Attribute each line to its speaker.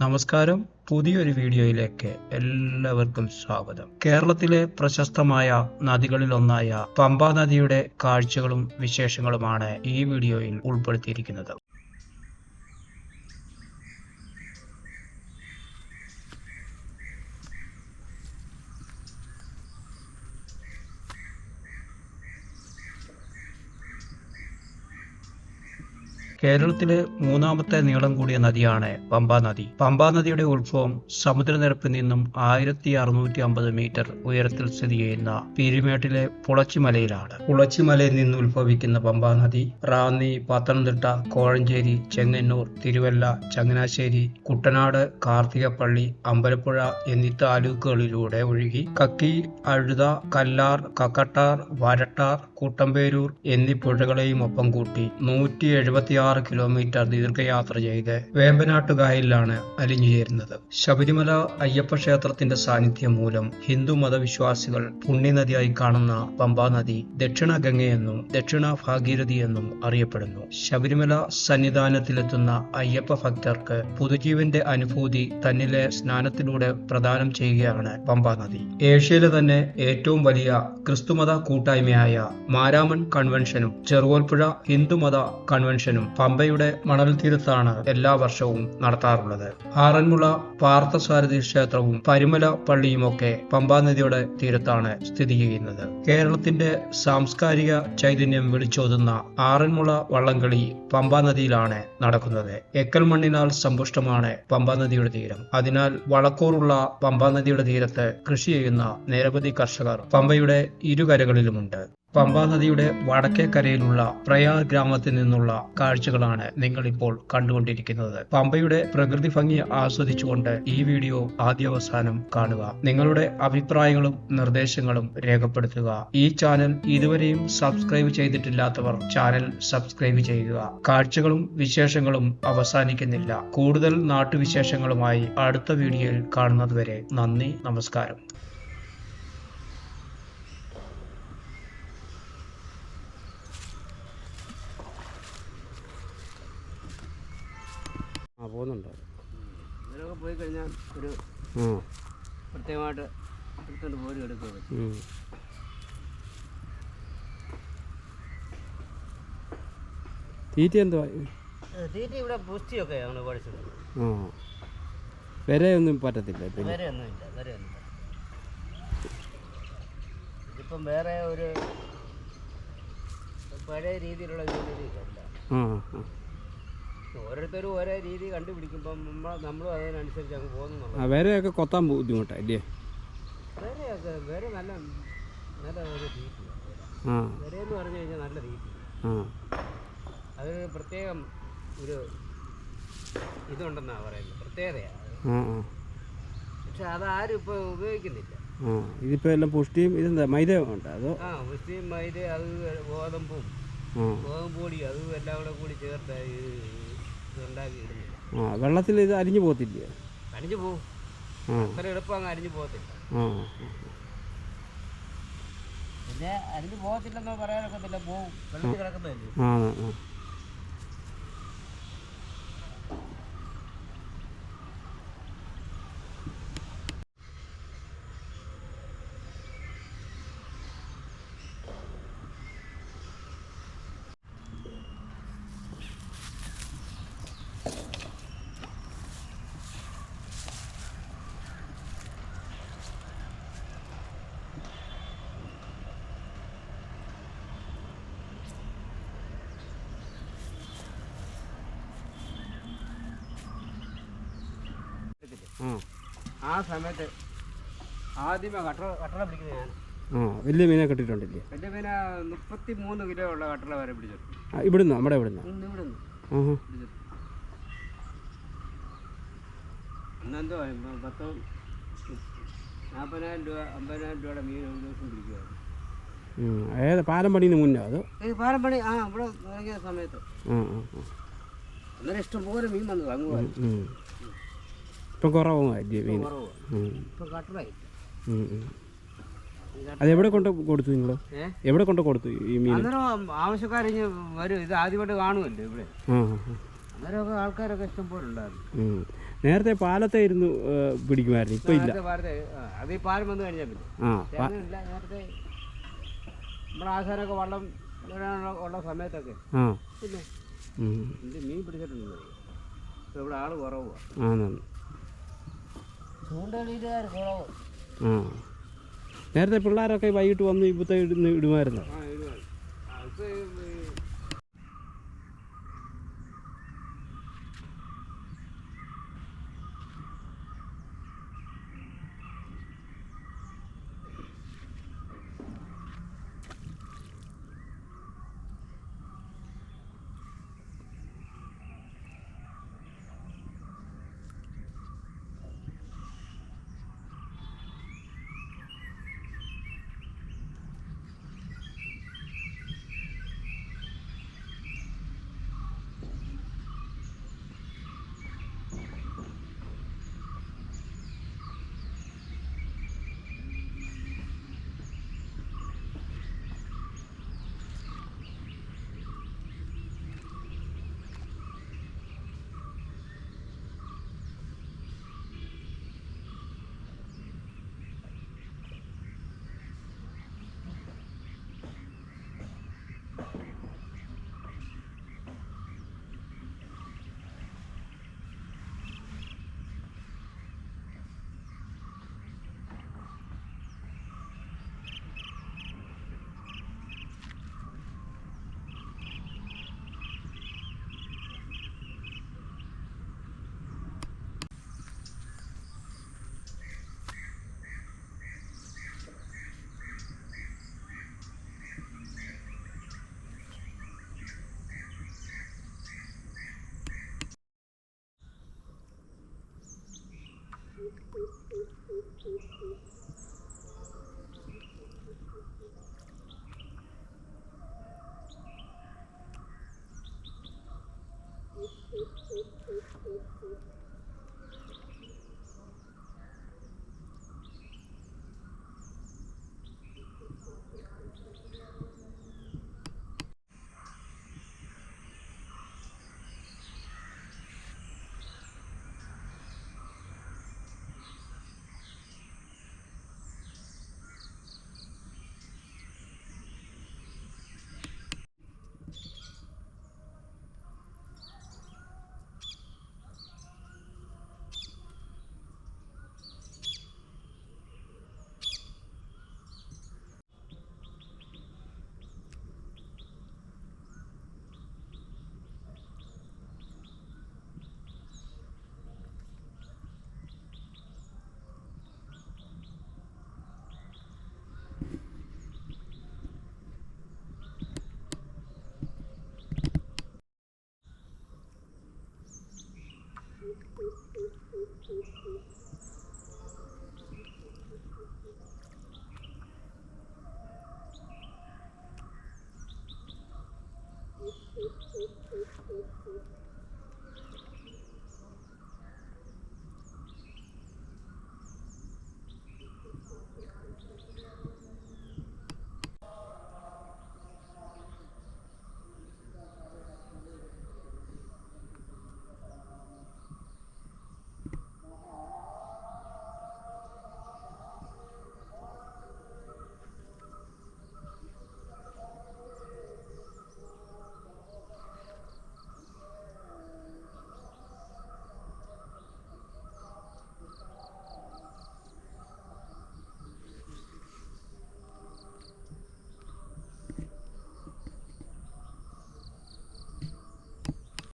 Speaker 1: നമസ്കാരം. പുതിയൊരു വീഡിയോയിലേക്ക് എല്ലാവർക്കും സ്വാഗതം. കേരളത്തിലെ പ്രശസ്തമായ നദികളിലൊന്നായ പമ്പാ നദിയുടെ കാഴ്ചകളും വിശേഷങ്ങളുമാണ് ഈ വീഡിയോയിൽ ഉൾപ്പെടുത്തിയിരിക്കുന്നത്. കേരളത്തിലെ മൂന്നാമത്തെ നീളം കൂടിയ നദിയാണ് പമ്പാ നദി. പമ്പാ നദിയുടെ ഉത്ഭവം സമുദ്രനിരപ്പിൽ നിന്നും ആയിരത്തി അറുന്നൂറ്റി അമ്പത് മീറ്റർ ഉയരത്തിൽ സ്ഥിതി ചെയ്യുന്ന പീരുമേട്ടിലെ പുളച്ചിമലയിലാണ്. പുളച്ചിമലയിൽ നിന്ന് ഉത്ഭവിക്കുന്ന പമ്പാ നദി റാന്നി പത്തനംതിട്ട കോഴഞ്ചേരി ചെങ്ങന്നൂർ തിരുവല്ല ചങ്ങനാശ്ശേരി കുട്ടനാട് കാർത്തികപ്പള്ളി അമ്പലപ്പുഴ എന്നീ താലൂക്കുകളിലൂടെ ഒഴുകി കക്കി അഴുത കല്ലാർ കക്കട്ടാർ വരട്ടാർ കൂട്ടമ്പേരൂർ എന്നീ പുഴകളെയും ഒപ്പം കൂട്ടി നൂറ്റി എഴുപത്തിയാറ് കിലോമീറ്റർ ദീർഘയാത്ര ചെയ്ത് വേമ്പനാട്ടുകായലിലാണ് അലിഞ്ഞു ചേരുന്നത്. ശബരിമല അയ്യപ്പ ക്ഷേത്രത്തിന്റെ സാന്നിധ്യം മൂലം ഹിന്ദു മതവിശ്വാസികൾ പുണ്യനദിയായി കാണുന്ന പമ്പാ നദി ദക്ഷിണ ഗംഗയെന്നും ദക്ഷിണ ഭാഗീരഥി എന്നും അറിയപ്പെടുന്നു. ശബരിമല സന്നിധാനത്തിലെത്തുന്ന അയ്യപ്പ ഭക്തർക്ക് പുതുജീവന്റെ അനുഭൂതി തന്നിലെ സ്നാനത്തിലൂടെ പ്രദാനം ചെയ്യുകയാണ് പമ്പാ നദി. ഏഷ്യയിലെ തന്നെ ഏറ്റവും വലിയ ക്രിസ്തുമത കൂട്ടായ്മയായ മാരാമൺ കൺവെൻഷനും ചെറുകോൽപ്പുഴ ഹിന്ദുമത കൺവെൻഷനും പമ്പയുടെ മണൽ തീരത്താണ് എല്ലാ വർഷവും നടത്താറുള്ളത്. ആറന്മുള പാർത്ഥസാരഥി ക്ഷേത്രവും പരിമല പള്ളിയുമൊക്കെ പമ്പാ നദിയുടെ തീരത്താണ് സ്ഥിതി ചെയ്യുന്നത്. കേരളത്തിന്റെ സാംസ്കാരിക ചൈതന്യം വിളിച്ചോതുന്ന ആറന്മുള വള്ളംകളി പമ്പാ നദിയിലാണ് നടക്കുന്നത്. എക്കൽ മണ്ണിനാൽ സമ്പുഷ്ടമാണ് പമ്പാ നദിയുടെ തീരം. അതിനാൽ വളക്കൂറുള്ള പമ്പാ നദിയുടെ തീരത്ത് കൃഷി ചെയ്യുന്ന നിരവധി കർഷകർ പമ്പയുടെ ഇരുകരകളിലുമുണ്ട്. പമ്പാ നദിയുടെ വടക്കേ കരയിലുള്ള പ്രയാർ ഗ്രാമത്തിൽ നിന്നുള്ള കാഴ്ചകളാണ് നിങ്ങൾ ഇപ്പോൾ കണ്ടുകൊണ്ടിരിക്കുന്നത്. പമ്പയുടെ പ്രകൃതി ഭംഗി ആസ്വദിച്ചുകൊണ്ട് ഈ വീഡിയോ ആദ്യാവസാനം കാണുക. നിങ്ങളുടെ അഭിപ്രായങ്ങളും നിർദ്ദേശങ്ങളും രേഖപ്പെടുത്തുക. ഈ ചാനൽ ഇതുവരെയും സബ്സ്ക്രൈബ് ചെയ്തിട്ടില്ലാത്തവർ ചാനൽ സബ്സ്ക്രൈബ് ചെയ്യുക. കാഴ്ചകളും വിശേഷങ്ങളും അവസാനിക്കുന്നില്ല. കൂടുതൽ നാട്ടുവിശേഷങ്ങളുമായി അടുത്ത വീഡിയോയിൽ കാണുന്നതുവരെ നന്ദി നമസ്കാരം.
Speaker 2: പോകുന്നുണ്ടോ
Speaker 3: പോയി കഴിഞ്ഞാൽ ഒരു പ്രത്യേകമായിട്ട് എടുക്കുക.
Speaker 2: തീറ്റ എന്തുവാ?
Speaker 3: തീറ്റ ഇവിടെ പുഷ്ടിയൊക്കെ ഞങ്ങൾ
Speaker 2: പഠിച്ചിട്ടുണ്ട്. വരെയൊന്നും പറ്റത്തില്ല പിന്നെ.
Speaker 3: വേറെ ഒന്നുമില്ല വേറെ ഒരു പഴയ രീതിയിലുള്ള ജോലി
Speaker 2: ആ ആ.
Speaker 3: ഓരോരുത്തരും ഓരോ രീതി കണ്ടുപിടിക്കുമ്പം നമ്മളും അതിനനുസരിച്ച് അങ്ങ് പോകുന്നു
Speaker 2: ആ വരെയൊക്കെ കൊത്താൻ ബുദ്ധിമുട്ടല്ലേ ഇതിപ്പോ
Speaker 3: വേറെയൊക്കെ വേറെ നല്ല നല്ല ഒരു വേറെ എന്ന് പറഞ്ഞു കഴിഞ്ഞാൽ നല്ല തീറ്റ അതൊരു പ്രത്യേകം ഒരു ഇതുണ്ടെന്നാണ് പറയുന്നത് പ്രത്യേകതയാണ്
Speaker 2: ആ ആ.
Speaker 3: പക്ഷെ അതാരും ഇപ്പോൾ ഉപയോഗിക്കുന്നില്ല.
Speaker 2: ആ ഇതിപ്പോൾ എല്ലാം പുഷ്ടിയും ഇതെന്താ മൈദ ഉണ്ടോ അതോ?
Speaker 3: ആ പുഷ്ടിയും മൈദ അത് ഗോതമ്പും ഗോതമ്പ് പൊടി അതും എല്ലാം കൂടെ കൂടി ചേർത്ത്
Speaker 2: ആ വെള്ളത്തിൽ ഇത് അരിഞ്ഞു പോകത്തില്ല?
Speaker 3: അരിഞ്ഞു പോകും അത്ര എളുപ്പം അരിഞ്ഞു പോകത്തില്ല. പിന്നെ അരിഞ്ഞു പോകത്തില്ലെന്നോ പറയാനൊക്കത്തില്ല പോവും. വെള്ളത്തിൽ കിടക്കുന്നതല്ലേ
Speaker 2: ആ ആ ആ ആ
Speaker 3: ആ സമയത്ത് ആദ്യമേ കട്ടള കട്ടള പിടിക്കുന്നത് ഞാൻ.
Speaker 2: ആ വലിയ മീനെ കിട്ടിയിട്ടുണ്ടല്ലേ
Speaker 3: വലിയ മീന മുപ്പത്തി മൂന്ന് കിലോ ഉള്ള കട്ടള വരെ പിടിച്ചു.
Speaker 2: ആ ഇവിടുന്ന് നമ്മുടെ ഇവിടുന്ന്?
Speaker 3: ഇന്ന് ഇവിടെ നിന്ന്
Speaker 2: ആഹാ.
Speaker 3: പിടിച്ചു. അന്നെന്തോ ഇപ്പം പത്തോ നാൽപ്പതിനായിരം രൂപ അമ്പതിനായിരം രൂപയുടെ മീൻ ഒരു ദിവസം പിടിക്കുമായിരുന്നു
Speaker 2: ഉം. ഏത് പാലം പണിന്ന് മുന്നേ അത്?
Speaker 3: ഈ ആ ഇവിടെ ഇറങ്ങിയ സമയത്ത്.
Speaker 2: ആ ആ ആ.
Speaker 3: അന്നേരം ഇഷ്ടംപോലെ മീൻ വന്നത് അങ്ങോട്ട്
Speaker 2: ഉം. ഇപ്പം കുറവായി മീൻ. അതെവിടെ കൊണ്ട് കൊടുത്തു നിങ്ങൾ എവിടെ കൊണ്ട് കൊടുത്തു ഈ മീൻ
Speaker 3: അന്നേരം ആവശ്യക്കാരിഞ്ഞ് വരും ഇത് ആദ്യമായിട്ട് കാണുമല്ലോ ഇവിടെ. അന്നേരമൊക്കെ ആൾക്കാരൊക്കെ ഇഷ്ടം പോലെ ഉണ്ടായിരുന്നു.
Speaker 2: നേരത്തെ പാലത്തെ ഇരുന്നു പിടിക്കുമായിരുന്നു. ഇപ്പൊ ഇല്ല.
Speaker 3: അത് ഈ പാലം വന്നു കഴിഞ്ഞാൽ പിന്നെ. നേരത്തെ നമ്മുടെ ആശാരൊക്കെ വള്ളം ഉള്ള സമയത്തൊക്കെ പിന്നെ മീൻ പിടിച്ചിട്ടുണ്ട് ഇവിടെ ആൾ കുറവാണ്
Speaker 2: ആ. നേരത്തെ പിള്ളേരൊക്കെ വൈകിട്ട് വന്ന് ഇപ്പത്തെ ഇടുന്ന് ഇടുമായിരുന്നു?